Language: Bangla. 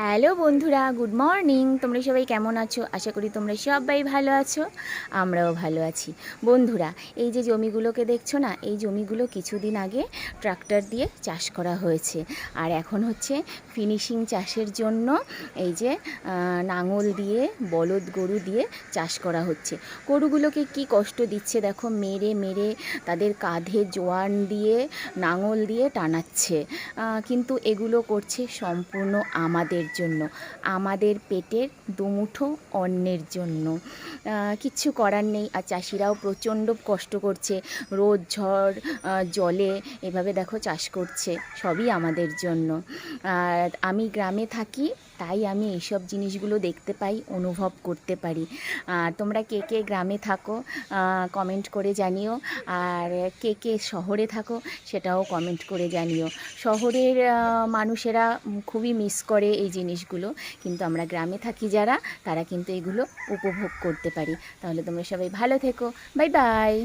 হ্যালো বন্ধুরা, গুড মর্নিং। তোমরা সবাই কেমন আছো? আশা করি তোমরা সবাই ভালো আছো, আমরাও ভালো আছি। বন্ধুরা, এই যে জমিগুলোকে দেখছ না, এই জমিগুলো কিছুদিন আগে ট্রাক্টর দিয়ে চাষ করা হয়েছে। আর এখন হচ্ছে ফিনিশিং চাষের জন্য এই যে নাঙল দিয়ে, বলদ গরু দিয়ে চাষ করা হচ্ছে। গরুগুলোকে কি কষ্ট দিচ্ছে দেখো, মেরে মেরে তাদের কাঁধে জোয়ান দিয়ে, নাঙল দিয়ে টানাচ্ছে। কিন্তু এগুলো করছে সম্পূর্ণ আমাদের জন্য, আমাদের পেটের দুমুঠো অন্নের জন্য। কিছু কিচ্ছু করার নেই। আর চাষিরাও প্রচণ্ড কষ্ট করছে। রোদ, ঝড় জলে এভাবে দেখো চাষ করছে, সবই আমাদের জন্য। আর আমি গ্রামে থাকি তাই আমি এইসব জিনিসগুলো দেখতে পাই, অনুভব করতে পারি। আর তোমরা কে কে গ্রামে থাকো কমেন্ট করে জানিও। আর কে কে শহরে থাকো, সেটাও কমেন্ট করে জানিও। শহরের মানুষেরা খুবই মিস করে এই জিনিসগুলো। কিন্তু আমরা গ্রামে থাকি যারা, তারা কিন্তু এগুলো উপভোগ করতে পারি। তাহলে তোমরা সবাই ভালো থেকো। Bye bye